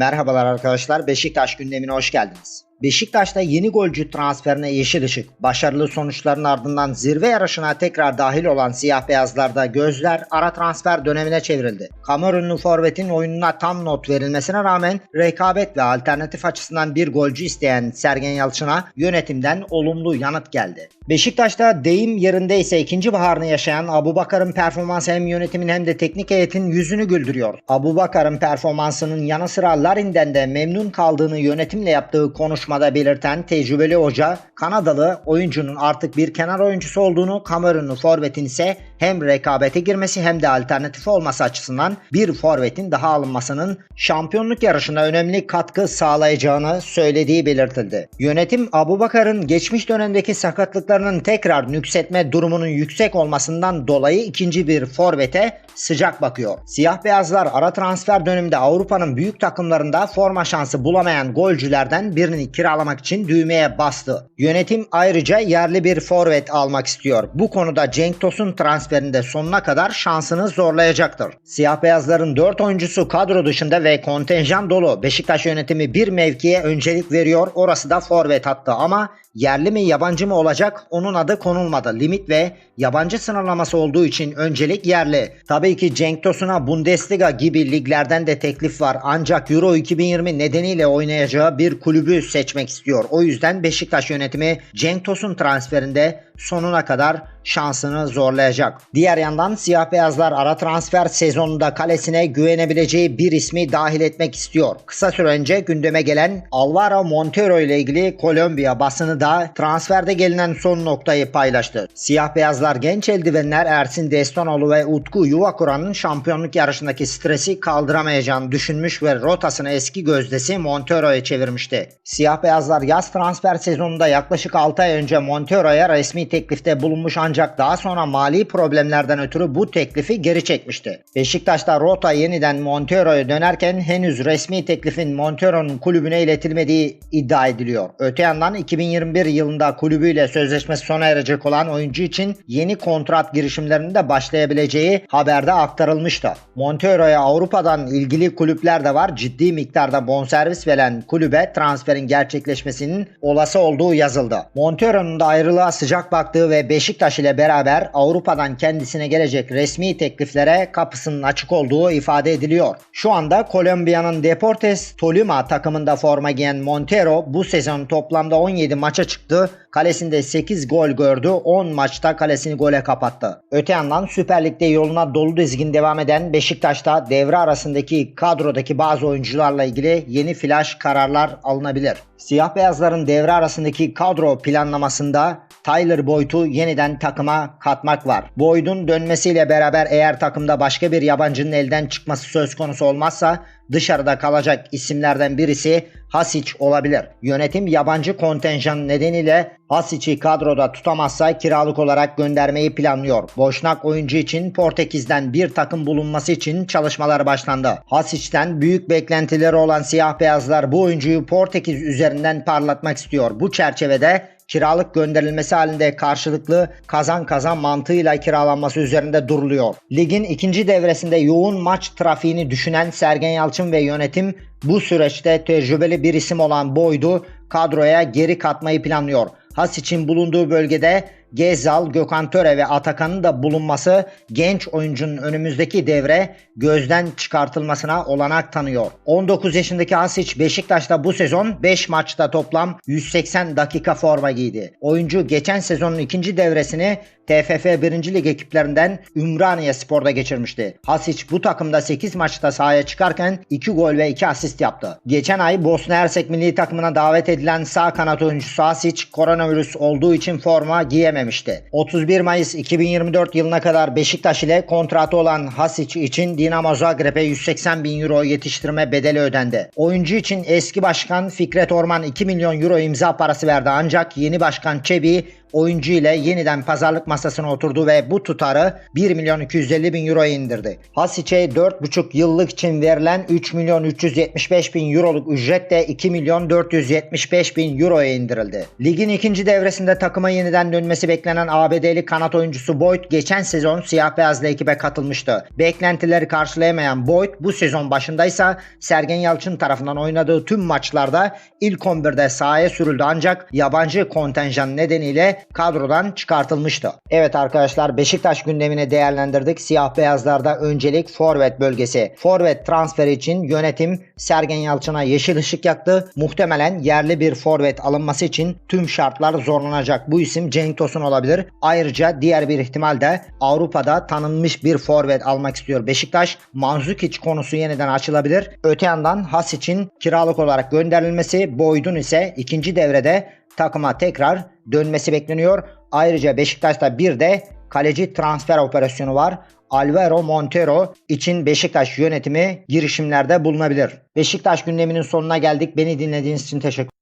Merhabalar arkadaşlar, Beşiktaş gündemine hoş geldiniz. Beşiktaş'ta yeni golcü transferine yeşil ışık. Başarılı sonuçların ardından zirve yarışına tekrar dahil olan siyah beyazlarda gözler ara transfer dönemine çevrildi. Kamerunlu forvetin oyununa tam not verilmesine rağmen rekabet ve alternatif açısından bir golcü isteyen Sergen Yalçın'a yönetimden olumlu yanıt geldi. Beşiktaş'ta deyim yerindeyse ikinci baharını yaşayan Abu Bakar'ın performansı hem yönetimin hem de teknik heyetin yüzünü güldürüyor. Abu Bakar'ın performansının yanı sıra Larin'den de memnun kaldığını yönetimle yaptığı konuşmada belirten tecrübeli hoca Kanadalı oyuncunun artık bir kenar oyuncusu olduğunu, Kamerunlu forvetin ise hem rekabete girmesi hem de alternatif olması açısından bir forvetin daha alınmasının şampiyonluk yarışına önemli katkı sağlayacağını söylediği belirtildi. Yönetim Abubakar'ın geçmiş dönemdeki sakatlıklarının tekrar nüksetme durumunun yüksek olmasından dolayı ikinci bir forvete sıcak bakıyor. Siyah beyazlar ara transfer döneminde Avrupa'nın büyük takımlarında forma şansı bulamayan golcülerden birini kiralamak için düğmeye bastı. Yönetim ayrıca yerli bir forvet almak istiyor. Bu konuda Cenk Tosun transferinde sonuna kadar şansını zorlayacaktır. Siyah beyazların 4 oyuncusu kadro dışında ve kontenjan dolu. Beşiktaş yönetimi bir mevkiye öncelik veriyor. Orası da forvet hattı ama yerli mi yabancı mı olacak onun adı konulmadı. Limit ve yabancı sınırlaması olduğu için öncelik yerli. Tabii ki Cenk Tosun'a Bundesliga gibi liglerden de teklif var. Ancak Euro 2020 nedeniyle oynayacağı bir kulübü seçmek istiyor. O yüzden Beşiktaş yönetimi Cenk Tosun transferinde sonuna kadar şansını zorlayacak. Diğer yandan siyah beyazlar ara transfer sezonunda kalesine güvenebileceği bir ismi dahil etmek istiyor. Kısa süre önce gündeme gelen Alvaro Montero ile ilgili Kolombiya basını da transferde gelinen son noktayı paylaştı. Siyah beyazlar genç eldivenler Ersin Destanoğlu ve Utku Yuvakura'nın şampiyonluk yarışındaki stresi kaldıramayacağını düşünmüş ve rotasını eski gözdesi Montero'ya çevirmişti. Siyah beyazlar yaz transfer sezonunda yaklaşık 6 ay önce Montero'ya resmi teklifte bulunmuş ancak daha sonra mali problemlerden ötürü bu teklifi geri çekmişti. Beşiktaş'ta rota yeniden Montero'ya dönerken henüz resmi teklifin Montero'nun kulübüne iletilmediği iddia ediliyor. Öte yandan 2021 yılında kulübüyle sözleşmesi sona erecek olan oyuncu için yeni kontrat girişimlerinin de başlayabileceği haberde aktarılmıştı. Montero'ya Avrupa'dan ilgili kulüpler de var. Ciddi miktarda bonservis veren kulübe transferin gerçekleşmesinin olası olduğu yazıldı. Montero'nun da ayrılığa sıcak baktığı ve Beşiktaş ile beraber Avrupa'dan kendisine gelecek resmi tekliflere kapısının açık olduğu ifade ediliyor. Şu anda Kolombiya'nın Deportes Tolima takımında forma giyen Montero bu sezon toplamda 17 maça çıktı. Kalesinde 8 gol gördü. 10 maçta kalesini gole kapattı. Öte yandan Süper Lig'de yoluna dolu dizgin devam eden Beşiktaş'ta devre arasındaki kadrodaki bazı oyuncularla ilgili yeni flash kararlar alınabilir. Siyah beyazların devre arasındaki kadro planlamasında Tyler Boyd'u yeniden takıma katmak var. Boyd'un dönmesiyle beraber eğer takımda başka bir yabancının elden çıkması söz konusu olmazsa dışarıda kalacak isimlerden birisi Hasic olabilir. Yönetim yabancı kontenjan nedeniyle Hasic'i kadroda tutamazsa kiralık olarak göndermeyi planlıyor. Boşnak oyuncu için Portekiz'den bir takım bulunması için çalışmalar başlandı. Hasic'ten büyük beklentileri olan siyah beyazlar bu oyuncuyu Portekiz üzerinden parlatmak istiyor. Bu çerçevede kiralık gönderilmesi halinde karşılıklı kazan kazan mantığıyla kiralanması üzerinde duruluyor. Ligin ikinci devresinde yoğun maç trafiğini düşünen Sergen Yalçın ve yönetim bu süreçte tecrübeli bir isim olan Boyd'u kadroya geri katmayı planlıyor. Hasic'in bulunduğu bölgede Gezal, Gökhan Töre ve Atakan'ın da bulunması genç oyuncunun önümüzdeki devre gözden çıkartılmasına olanak tanıyor. 19 yaşındaki Hasic Beşiktaş'ta bu sezon 5 maçta toplam 180 dakika forma giydi. Oyuncu geçen sezonun ikinci devresini TFF 1. Lig ekiplerinden Ümraniye Spor'da geçirmişti. Hasic bu takımda 8 maçta sahaya çıkarken 2 gol ve 2 asist yaptı. Geçen ay Bosna Hersek milli takımına davet edilen sağ kanat oyuncusu Hasic koronavirüs olduğu için forma giyememişti. 31 Mayıs 2024 yılına kadar Beşiktaş ile kontratı olan Hasic için Dinamo Zagreb'e 180 bin euro yetiştirme bedeli ödendi. Oyuncu için eski başkan Fikret Orman 2 milyon euro imza parası verdi ancak yeni başkan Çebi oyuncu ile yeniden pazarlık masasına oturdu ve bu tutarı 1 milyon 250 bin euroya indirdi. Hasic'e 4,5 yıllık için verilen 3 milyon 375 bin euroluk ücret de 2 milyon 475 bin euroya indirildi. Ligin ikinci devresinde takıma yeniden dönmesi beklenen ABD'li kanat oyuncusu Boyd geçen sezon siyah beyazlı ekibe katılmıştı. Beklentileri karşılayamayan Boyd bu sezon başındaysa Sergen Yalçın tarafından oynadığı tüm maçlarda ilk 11'de sahaya sürüldü ancak yabancı kontenjan nedeniyle kadrodan çıkartılmıştı. Evet arkadaşlar Beşiktaş gündemini değerlendirdik. Siyah beyazlarda öncelik forvet bölgesi. Forvet transferi için yönetim Sergen Yalçın'a yeşil ışık yaktı. Muhtemelen yerli bir forvet alınması için tüm şartlar zorlanacak. Bu isim Cenk Tosun olabilir. Ayrıca diğer bir ihtimal de Avrupa'da tanınmış bir forvet almak istiyor Beşiktaş. Manzukic konusu yeniden açılabilir. Öte yandan Has için kiralık olarak gönderilmesi, Boyd'un ise ikinci devrede takıma tekrar dönmesi bekleniyor. Ayrıca Beşiktaş'ta bir de kaleci transfer operasyonu var. Alvaro Montero için Beşiktaş yönetimi girişimlerde bulunabilir. Beşiktaş gündeminin sonuna geldik. Beni dinlediğiniz için teşekkür